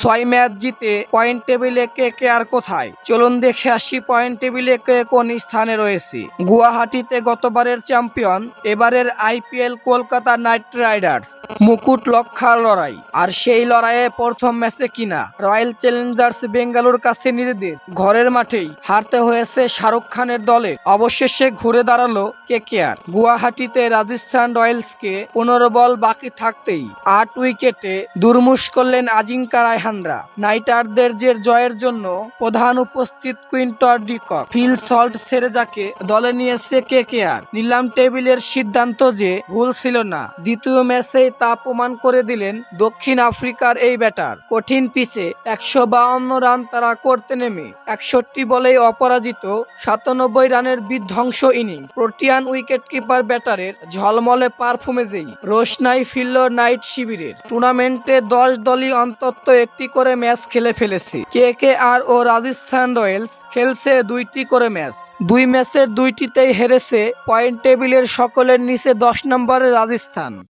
ছয় ম্যাচ জিতে পয়েন্ট টেবিলে কে কে আর কোথায়? চলুন দেখে আসি পয়েন্ট টেবিলে কে কোন স্থানে রয়েছে। গুয়াহাটিতে গতবারের চ্যাম্পিয়ন, এবারের আইপিএল কলকাতা নাইট রাইডার্স। মুকুট লক্ষার লড়াই। আর সেই লড়াইয়ে প্রথম ম্যাচে কিনা? রয়্যাল চ্যালেঞ্জার্স বেঙ্গালুর কাছে নিজেদের। ঘরের মাঠেই হারতে হয়েছে শাহরুখ খানের দলে। অবশেষে ঘুরে দাঁড়াল কে কে আর। গুয়াহাটিতে রাজস্থান রয়্যালসকে পনেরো বল বাকি থাকতেই আট উইকেটে দুর্মুশ করলেন আজিঙ্কা রায়হানরা। নাইটারদের যে জয়ের জন্য প্রধান উপস্থিত Quinton de Kock. Phil Salt সেরেজাকে দলে নিয়েছে কে কে আর। নিলাম টেবিলের সিদ্ধান্ত যে ভুল ছিল না। দ্বিতীয় ম্যাচেই তা প্রমাণ করে দিলেন দক্ষিণ আফ্রিকার এই ব্যাটার। কঠিন পিচে একশো রান তারা করতে নেমে। একষট্টি বলেই অপরাজিত সাতানব্বই রানের বিধ্বংস ইনিংস। প্রোটিয়ান উইকেট কিপার ব্যাটারের ঝলমলে পারফরমেন্সেই রোশনাই ফিরল নাইট শিবিরের। টুর্নামেন্টে দশ দলই অন্তত একটি করে ম্যাচ খেলে ফেলেছে। কে কে আর ও রাজস্থান রয়্যালস খেলছে দুইটি করে ম্যাচ। দুই ম্যাচের দুইটিতেই হেরেছে পয়েন্ট টেবিলের সকলের নিচে দশ নম্বরে রাজস্থান।